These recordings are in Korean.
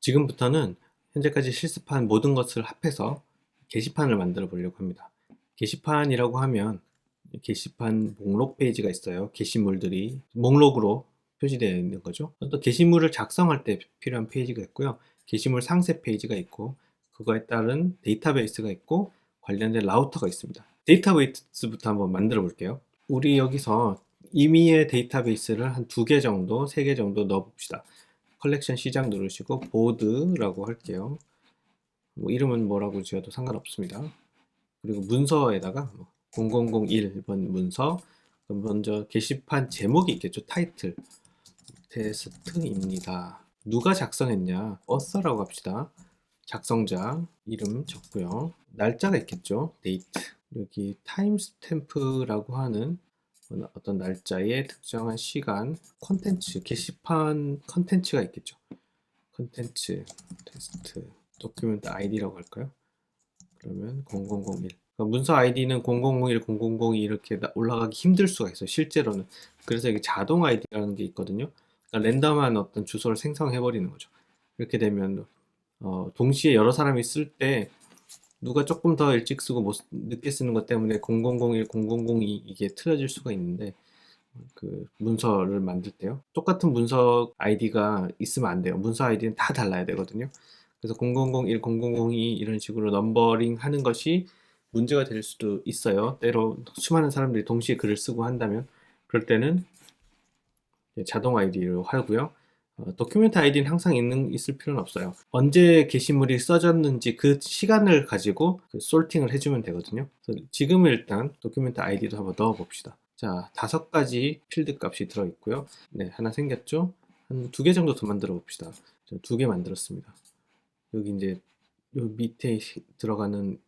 지금부터는 현재까지 실습한 모든 것을 합해서 게시판을 만들어 보려고 합니다. 게시판이라고 하면 게시판 목록 페이지가 있어요. 게시물들이 목록으로 표시되어 있는 거죠. 또 게시물을 작성할 때 필요한 페이지가 있고요. 게시물 상세 페이지가 있고 그거에 따른 데이터베이스가 있고 관련된 라우터가 있습니다. 데이터베이스부터 한번 만들어 볼게요. 우리 여기서 임의의 데이터베이스를 한 두 개 정도, 세 개 정도 넣어 봅시다. 컬렉션 시작 누르시고 보드라고 할게요. 뭐 이름은 뭐라고 지어도 상관없습니다. 그리고 문서에다가 0001번 문서 그럼 먼저 게시판 제목이 있겠죠. 타이틀 테스트입니다. 누가 작성했냐? 어서라고 합시다. 작성자 이름 적고요. 날짜가 있겠죠. 데이트. 여기 타임스탬프라고 하는 어떤 날짜의 특정한 시간 콘텐츠 게시판 콘텐츠가 있겠죠. 콘텐츠 테스트 도큐멘트 아이디라고 할까요? 그러면 0001 그러니까 문서 아이디는 0001, 0002 이렇게 올라가기 힘들 수가 있어요. 실제로는 그래서 이게 자동 아이디라는 게 있거든요. 그러니까 랜덤한 어떤 주소를 생성해 버리는 거죠. 이렇게 되면 어, 동시에 여러 사람이 쓸 때 누가 조금 더 일찍 쓰고 못, 늦게 쓰는 것 때문에 0001, 0002 이게 틀어질 수가 있는데 그 문서를 만들 때요. 똑같은 문서 아이디가 있으면 안 돼요. 문서 아이디는 다 달라야 되거든요. 그래서 0001, 0002 이런 식으로 넘버링 하는 것이 문제가 될 수도 있어요. 때로 수많은 사람들이 동시에 글을 쓰고 한다면 그럴 때는 자동 아이디로 하고요. 어, 도큐멘트 아이디는 항상 있는, 있을 필요는 없어요. 언제 게시물이 써졌는지 그 시간을 가지고 그 솔팅을 해주면 되거든요. 지금은 일단 도큐멘트 아이디도 한번 넣어 봅시다. 자, 다섯 가지 필드 값이 들어있고요. 네, 하나 생겼죠? 한 두 개 정도 더 만들어 봅시다. 두 개 만들었습니다. 여기 이제 요 밑에 들어가는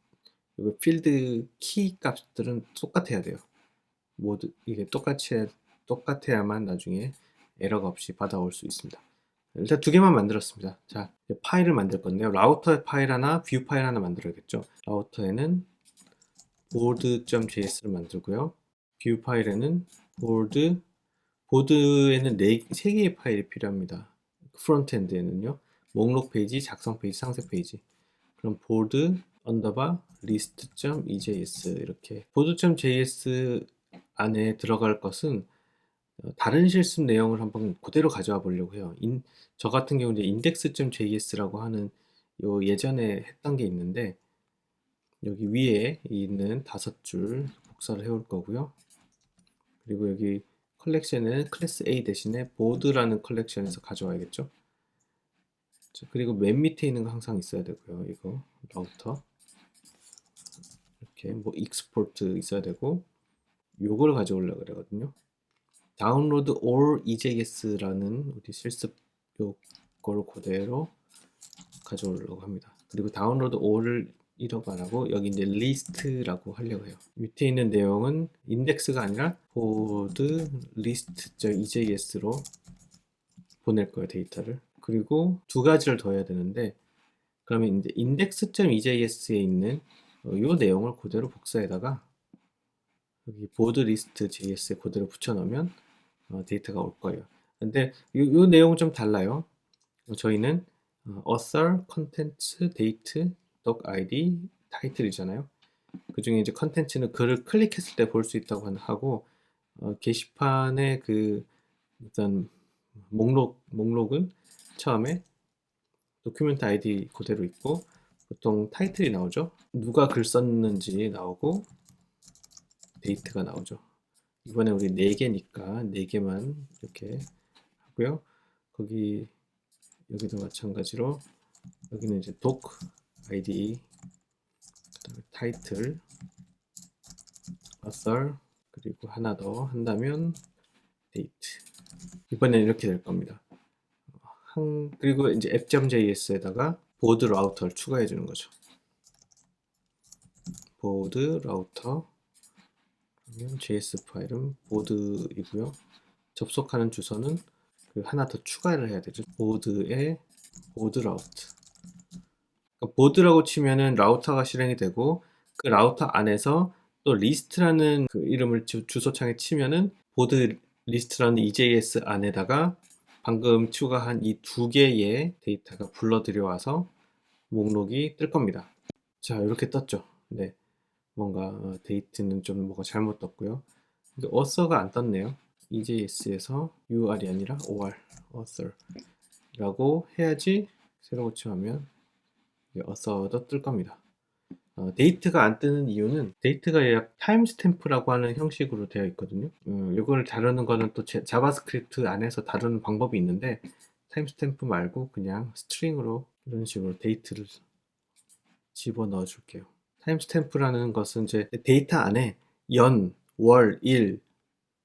요 필드 키 값들은 똑같아야 돼요. 모두 이게 똑같이 똑같아야만 나중에 에러가 없이 받아올 수 있습니다. 일단 두 개만 만들었습니다. 자, 파일을 만들 건데요. 라우터 파일 하나, 뷰 파일 하나 만들어야겠죠. 라우터에는 board.js를 만들고요. 뷰 파일에는 board, 보드에는 네, 세 개의 파일이 필요합니다. 프론트엔드에는요. 목록 페이지, 작성 페이지, 상세 페이지. 그럼 board 언더바 list.ejs 이렇게 board.js 안에 들어갈 것은 어, 다른 실습 내용을 한번 그대로 가져와 보려고 해요. 인, 저 같은 경우 이제 index.js라고 하는 요 예전에 했던 게 있는데 여기 위에 있는 다섯 줄 복사를 해올 거고요. 그리고 여기 컬렉션은 클래스 A 대신에 보드라는 컬렉션에서 가져와야겠죠. 그리고 맨 밑에 있는 거 항상 있어야 되고요. 이거 라우터 이렇게 뭐 익스포트 있어야 되고 요걸 가져오려고 그러거든요. 다운로드 all EJS라는 우리 실습 요거를 그대로 가져오려고 합니다. 그리고 다운로드 all을 이라고 안 하고 여기 이제 리스트라고 하려고 해요. 밑에 있는 내용은 인덱스가 아니라 보드 리스트.ejs로 보낼 거예요 데이터를. 그리고 두 가지를 더 해야 되는데 그러면 이제 index.ejs에 있는 이 내용을 그대로 복사해다가 여기 보드 리스트 JS에 그대로 붙여넣으면 어, 데이터가 올 거예요. 근데 이, 이 내용은 좀 달라요. 저희는 어, author, contents, date, doc id, 타이틀이잖아요. 그 중에 이제 컨텐츠는 글을 클릭했을 때 볼 수 있다고 하고 어, 게시판의 그 어떤 목록 목록은 처음에 도큐멘트 아이디 그대로 있고 보통 타이틀이 나오죠. 누가 글 썼는지 나오고 데이트가 나오죠. 이번에 우리 4개니까 4개만 이렇게 하고요. 거기 여기도 마찬가지로 여기는 이제 doc id 그다음에 타이틀 author 그리고 하나 더 한다면 date 이번에는 이렇게 될 겁니다. 한, 그리고 이제 app.js에다가 보드 라우터를 추가해 주는 거죠. 보드 라우터 JS 파일은 보드이고요. 접속하는 주소는 그 하나 더 추가를 해야 되죠. 보드에 보드 라우트. 그러니까 보드라고 치면은 라우터가 실행이 되고 그 라우터 안에서 또 리스트라는 그 이름을 주, 소창에 치면은 보드 리스트라는 EJS 안에다가 방금 추가한 이 두 개의 데이터가 불러 들여와서 목록이 뜰 겁니다. 자, 이렇게 떴죠. 네. 뭔가 어, 데이트는 좀 뭐가 잘못 떴고요. author가 안 떴네요. EJS에서 UR이 아니라 OR, author라고 해야지 새로 고침하면 author도 뜰 겁니다. 어, 데이트가 안 뜨는 이유는 데이트가 약 타임스탬프라고 하는 형식으로 되어 있거든요. 음, 이걸 다루는 거는 또 제- 자바스크립트 안에서 다루는 방법이 있는데 타임스탬프 말고 그냥 스트링으로 이런 식으로 데이트를 집어 넣어 줄게요. 타임스탬프라는 것은 이제 데이터 안에 연, 월, 일,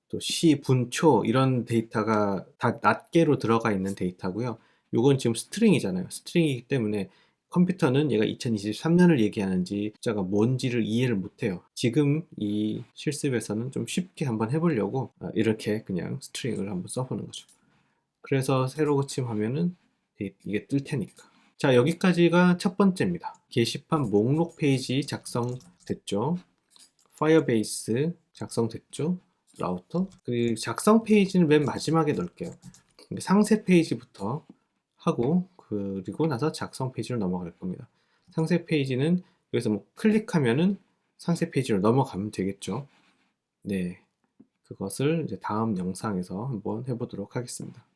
또 시, 분, 초 이런 데이터가 다 낱개로 들어가 있는 데이터고요. 요건 지금 스트링이잖아요. 스트링이기 때문에 컴퓨터는 얘가 2023년을 얘기하는지 숫자가 뭔지를 이해를 못해요. 지금 이 실습에서는 좀 쉽게 한번 해보려고 아, 이렇게 그냥 스트링을 한번 써보는 거죠. 그래서 새로 고침하면은 이- 이게 뜰 테니까. 자, 여기까지가 첫 번째입니다. 게시판 목록 페이지 작성됐죠. 파이어베이스 작성됐죠. 라우터. 그리고 작성 페이지는 맨 마지막에 넣을게요. 상세 페이지부터 하고 그리고 나서 작성 페이지로 넘어갈 겁니다. 상세 페이지는 여기서 뭐 클릭하면은 상세 페이지로 넘어가면 되겠죠. 네. 그것을 이제 다음 영상에서 한번 해보도록 하겠습니다.